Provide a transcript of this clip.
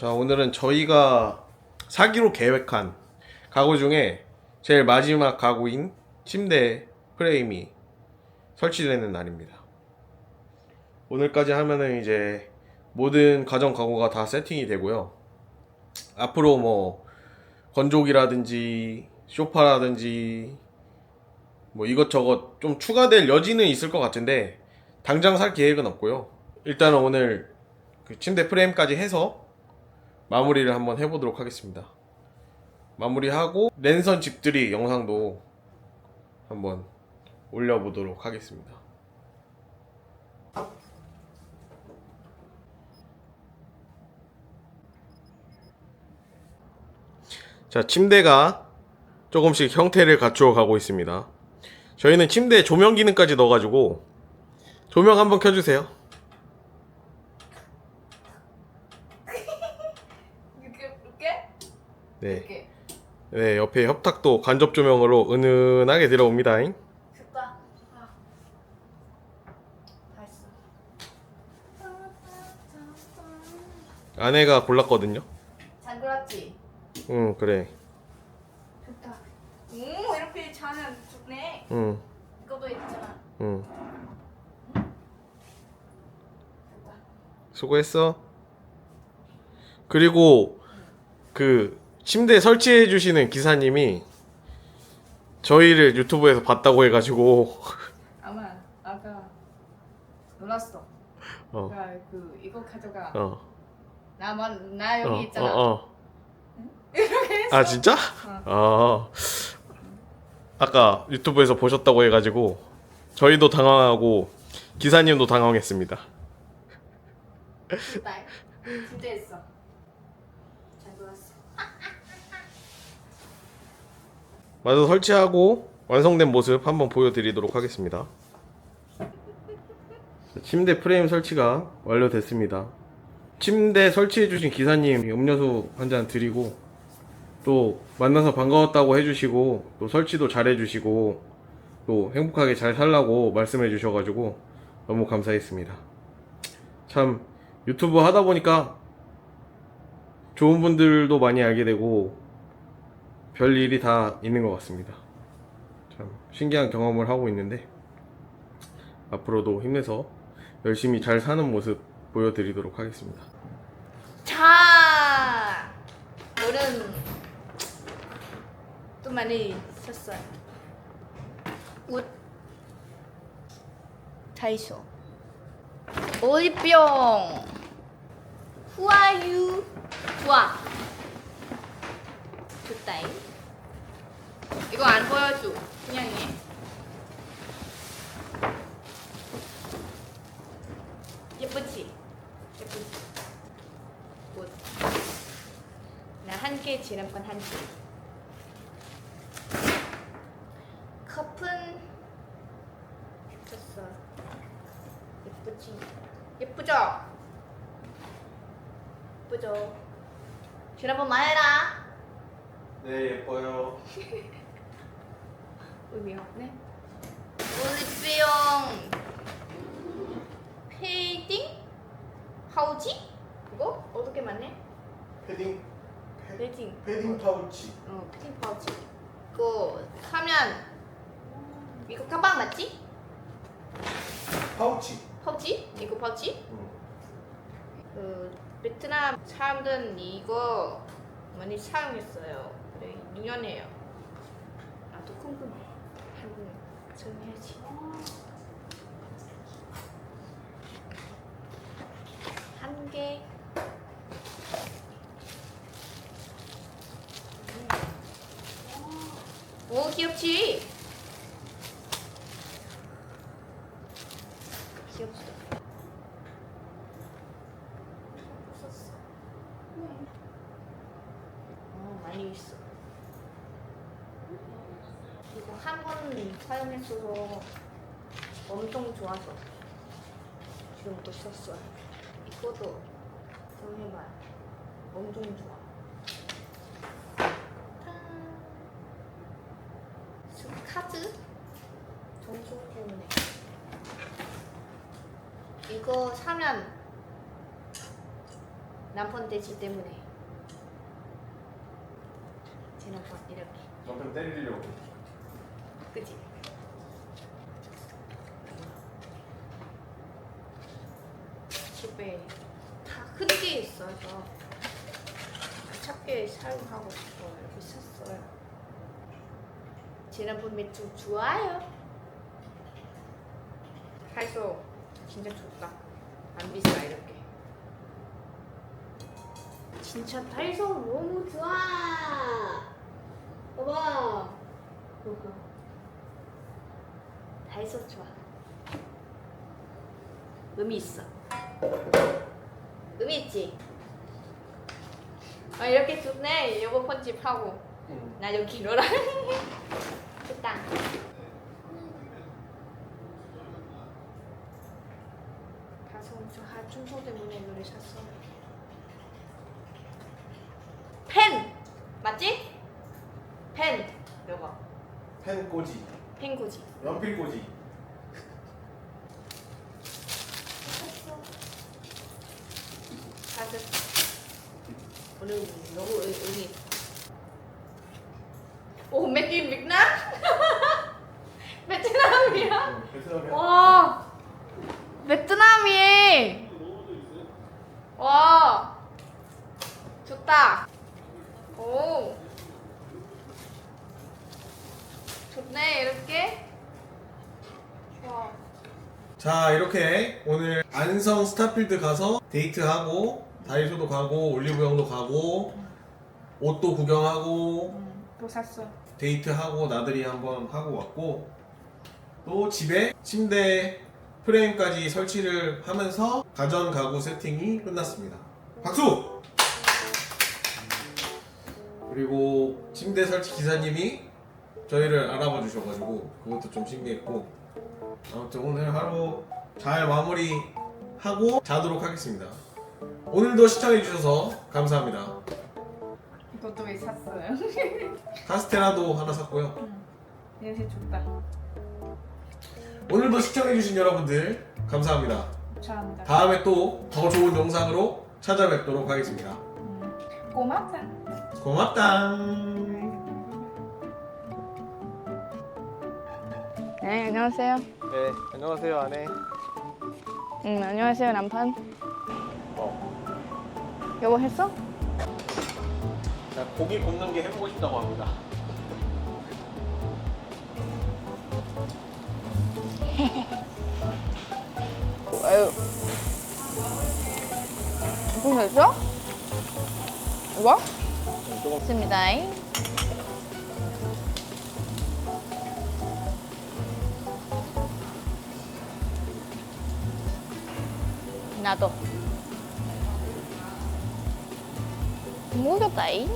자, 오늘은 저희가 사기로 계획한 가구 중에 제일 마지막 가구인 침대 프레임이 설치되는 날입니다. 오늘까지 하면은 이제 모든 가정 가구가 다 세팅이 되고요. 앞으로 뭐 건조기라든지 쇼파라든지 뭐 이것저것 좀 추가될 여지는 있을 것 같은데 당장 살 계획은 없고요. 일단은 오늘 그 침대 프레임까지 해서 마무리를 한번 해보도록 하겠습니다. 마무리하고 랜선 집들이 영상도 한번 올려보도록 하겠습니다. 자, 침대가 조금씩 형태를 갖추어 가고 있습니다. 저희는 침대에 조명 기능까지 넣어가지고 조명 한번 켜주세요. 이렇게 이렇게 네. 이렇게 네, 옆에 협탁도 간접 조명으로 은은하게 들어옵니다. 아. 다 했어. 아내가 골랐거든요. 잘 골랐지? 응, 그래. 좋다. 오 이렇게 자면 좋네. 응, 이거도 있잖아. 응. 좋다. 수고했어. 그리고 그 침대 설치해 주시는 기사님이 저희를 유튜브에서 봤다고 해가지고 아마 아까 놀랐어. 어, 그러니까 그 이거 가져가. 어, 나만 나 여기 어, 있잖아. 어, 어. 아 진짜? 아 아까 유튜브에서 보셨다고 해가지고 저희도 당황하고 기사님도 당황했습니다. 진짜 했어. 잘 골랐어. 마저 설치하고 완성된 모습 한번 보여드리도록 하겠습니다. 침대 프레임 설치가 완료됐습니다. 침대 설치해주신 기사님 음료수 한 잔 드리고 또 만나서 반가웠다고 해주시고 또 설치도 잘해주시고 또 행복하게 잘 살라고 말씀해 주셔가지고 너무 감사했습니다. 참 유튜브 하다 보니까 좋은 분들도 많이 알게 되고 별 일이 다 있는 것 같습니다. 참 신기한 경험을 하고 있는데 앞으로도 힘내서 열심히 잘 사는 모습 보여드리도록 하겠습니다. 자, 오늘은 또 많이 샀어요. 옷 다이소 올리병 후아유 좋아 좋다잉 이거 안 보여줘 그냥 해 예쁘지 예쁘지 옷. 나한 개, 지난번 한 개. 컵은 됐어. 예쁘지? 예쁘죠? 예쁘죠? 지난번 말해라. 네 예뻐요. 의미 없네. 올리브영 페이딩 파우치? 이거 어떻게 맞네? 패딩 페이딩. 패딩 파우치. 어, 패딩 파우치. 이거 사면 이거 가방 맞지? 파우치. 파우치? 이거 파우치? 응. 그 베트남 사람들은 이거 많이 사용했어요. 그래, 유연해요. 나도 궁금해. 개. 오 귀엽지? 귀엽지? 썼어. 어, 많이 있어. 이거 한번 사용했어서 엄청 좋아서 지금부터 썼어요. 이것도 사용해봐요. 엄청 좋아. 짠. 스카드 정수 때문에 이거 사면 남편 돼지 때문에. 제 남편 이렇게. 남편 때리려고. 그지? 집에 다큰게 있어서 작게 사용하고 싶어요. 이렇게 샀어요. 지난번 매출 좋아요. 해서 진짜 좋다. 안 비싸 이렇게. 진짜 달성 너무 좋아. 봐봐. 달성 좋아. 의미 있어. 의미 있지? 아 이렇게 좋네. 여보 편집 하고 나 여기 놀아. 됐다. 가서 저하 충소 때문에 노래 샀어. 펜 맞지? 펜 이거 펜 꽂이, 펜 고지. 연필 꽂이. 가서 오늘 너무 있어. 오 Vietnam? 베트남이야? 베트남이야. 와 베트남이 와 좋다 오 좋 네 이렇게 와 자 이렇게 오늘 안성 스타필드 가서 데이트하고 다이소도 가고 올리브영도 가고 옷도 구경하고 또 샀어 데이트하고 나들이 한번 하고 왔고 또 집에 침대 프레임까지 설치를 하면서 가전 가구 세팅이 끝났습니다. 박수! 그리고 침대 설치 기사님이 저희를 알아봐 주셔가지고 그것도 좀 신기했고 아무튼 오늘 하루 잘 마무리하고 자도록 하겠습니다. 오늘도 시청해 주셔서 감사합니다. 왜 샀어요? 카스테라도 하나 샀고요. 냄새 좋다. 오늘도 시청해주신 여러분들 감사합니다. 감사합니다. 다음에 또 더 좋은 영상으로 찾아뵙도록 하겠습니다. 음, 고맙다. 고맙다. 네, 안녕하세요. 네, 안녕하세요, 아내. 음, 안녕하세요, 남편. 어, 여보 했어? 자, 고기 굽는 게 해보고 싶다고 합니다. 아유. 조금 됐어? 이거? 조금 있습니다. など物がいい